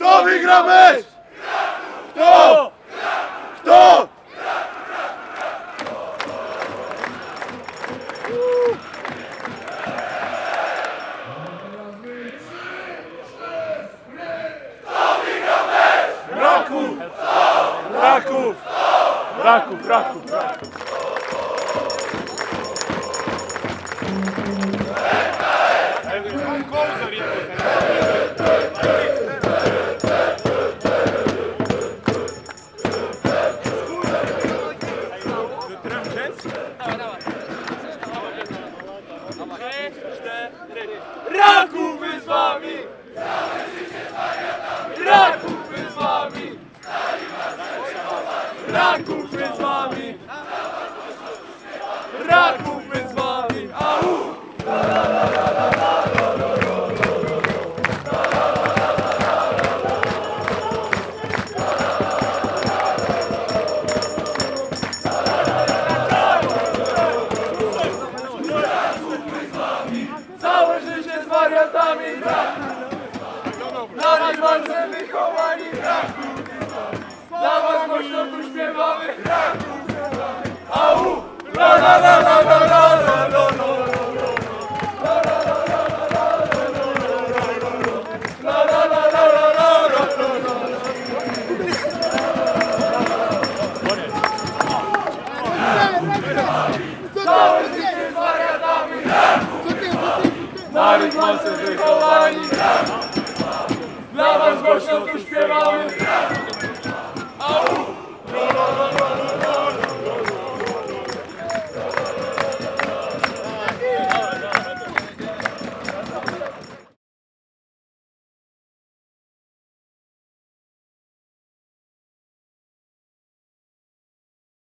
Kto wygra mecz? Kto? Kto? Raków! Raków! Raków, jest z wami! Raków jest z wami! Raków jest z wami! Całe życie z wariatami brak Na rybalce wychowani brak Dla was głośno tu śpiewamy brak Au! La la la la la la la la Całe życie Naród mocny wychowani tam.